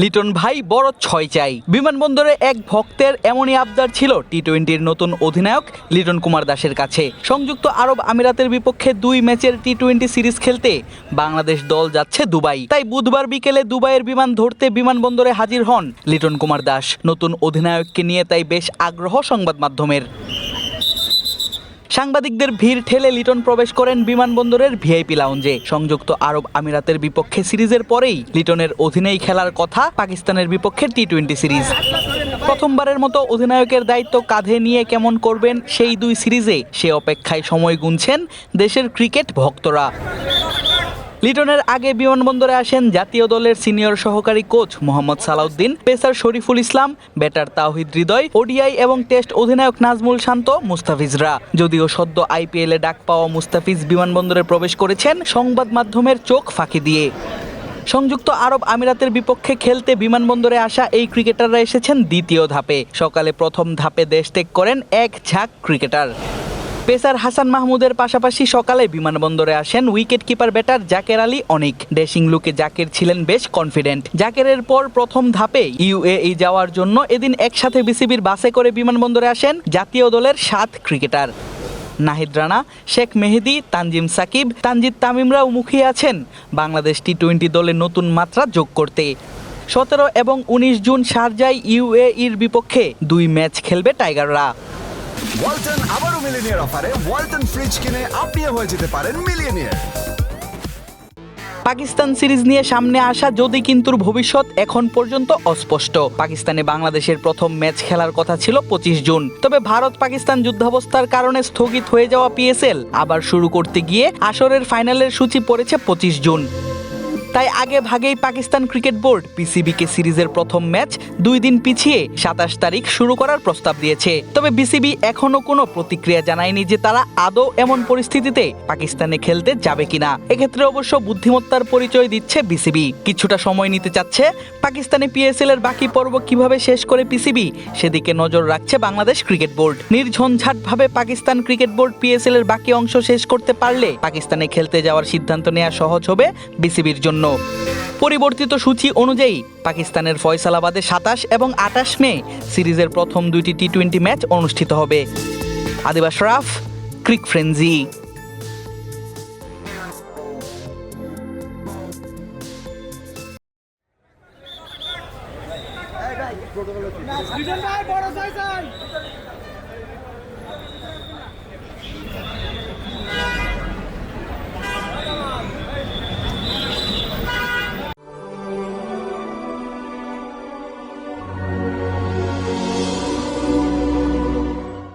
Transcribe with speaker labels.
Speaker 1: লিটন ভাই বড় ছয় চাই। বিমানবন্দরে এক ভক্তের এমনই আবদার ছিল টি টোয়েন্টির নতুন অধিনায়ক লিটন কুমার দাসের কাছে। সংযুক্ত আরব আমিরাতের বিপক্ষে দুই ম্যাচের টি টোয়েন্টি সিরিজ খেলতে বাংলাদেশ দল যাচ্ছে দুবাই। তাই বুধবার বিকেলে দুবাইয়ের বিমান ধরতে বিমানবন্দরে হাজির হন লিটন কুমার দাস। নতুন অধিনায়ককে নিয়ে তাই বেশ আগ্রহ সংবাদ মাধ্যমের। সাংবাদিকদের ভিড় ঠেলে লিটন প্রবেশ করেন বিমানবন্দরের ভিআইপি লাউঞ্জে। সংযুক্ত আরব আমিরাতের বিপক্ষে সিরিজের পরেই লিটনের অধীনেই খেলার কথা পাকিস্তানের বিপক্ষে টি টোয়েন্টি সিরিজ। প্রথমবারের মতো অধিনায়কের দায়িত্ব কাঁধে নিয়ে কেমন করবেন সেই দুই সিরিজে সে অপেক্ষায় সময় গুনছেন দেশের ক্রিকেট ভক্তরা। লিটনের আগে বিমানবন্দরে আসেন জাতীয় দলের সিনিয়র সহকারী coach Mohammad Salauddin, pacer Shoriful Islam, batter Towhid Hridoy, ODI এবং টেস্ট অধিনায়ক নাজমুল শান্ত, মুস্তাফিজরা। যদিও সদ্য আইপিএলে ডাক পাওয়া মুস্তাফিজ বিমানবন্দরে প্রবেশ করেছেন সংবাদ মাধ্যমের চোখ ফাঁকি দিয়ে। সংযুক্ত আরব আমিরাতের বিপক্ষে খেলতে বিমানবন্দরে আসা এই ক্রিকেটাররা এসেছেন দ্বিতীয় ধাপে। সকালে প্রথম ধাপে দেশ ত্যাগ করেন এক ঝাঁক ক্রিকেটার। পেসার হাসান মাহমুদের পাশাপাশি সকালে বিমানবন্দরে আসেন wicket keeper batter Jaker Ali Anik. Dressing লুকে জাকের ছিলেন বেশ কনফিডেন্ট জাকেরের পর প্রথম ধাপে ইউএই যাওয়ার জন্য এদিন একসাথে বিসিবির বাসে করে বিমানবন্দরে আসেন জাতীয় দলের সাত ক্রিকেটার নাহিদ রানা, শেখ মেহেদি, তানজিম সাকিব, তানজিদ তামিমরাও মুখিয়ে আছেন বাংলাদেশ টি টোয়েন্টি দলে নতুন মাত্রা যোগ করতে। সতেরো এবং উনিশ জুন শারজায় ইউএইর বিপক্ষে দুই ম্যাচ খেলবে টাইগাররা।
Speaker 2: ওয়ালটন আবারও মিলিনিয়ার অফারে ওয়ালটন ফ্রিজ কিনে আপনিও হয়ে যেতে পারেন মিলিয়নিয়ার।
Speaker 1: পাকিস্তান সিরিজ নিয়ে সামনে আসা যদি কিন্তু ভবিষ্যৎ এখন পর্যন্ত অস্পষ্ট। পাকিস্তানে বাংলাদেশের প্রথম ম্যাচ খেলার কথা ছিল পঁচিশ জুন। তবে ভারত পাকিস্তান যুদ্ধাবস্থার কারণে স্থগিত হয়ে যাওয়া পিএসএল আবার শুরু করতে গিয়ে আসরের ফাইনালের সূচি পড়েছে পঁচিশ জুন। তাই আগে ভাগেই পাকিস্তান ক্রিকেট বোর্ড পিসিবিকে সিরিজের প্রথম ম্যাচ দুই দিন পিছিয়ে সাতাশ তারিখ শুরু করার প্রস্তাব দিয়েছে। তবে বিসিবি এখনও কোনো প্রতিক্রিয়া জানায়নি যে তারা আদৌ এমন পরিস্থিতিতে পাকিস্তানে খেলতে যাবে কিনা। এক্ষেত্রে অবশ্য বুদ্ধিমত্তার পরিচয় দিচ্ছে বিসিবি। কিছুটা সময় নিতে চাচ্ছে পাকিস্তানে পিএসএল এর বাকি পর্ব কীভাবে শেষ করে পিসিবি সেদিকে নজর রাখছে বাংলাদেশ ক্রিকেট বোর্ড। নির্ঝঞ্ঝাটভাবে পাকিস্তান ক্রিকেট বোর্ড পিএসএল এর বাকি অংশ শেষ করতে পারলে পাকিস্তানে খেলতে যাওয়ার সিদ্ধান্ত নেওয়া সহজ হবে বিসিবির জন্য। জন্য। পরিবর্তিত সূচি অনুযায়ী পাকিস্তানের ফয়সালাবাদে সাতাশ এবং আটাশ মে সিরিজের প্রথম দুইটি টি টোয়েন্টি ম্যাচ অনুষ্ঠিত হবে। আদিবাস রাফ, ক্রিক
Speaker 3: ফ্রেঞ্জি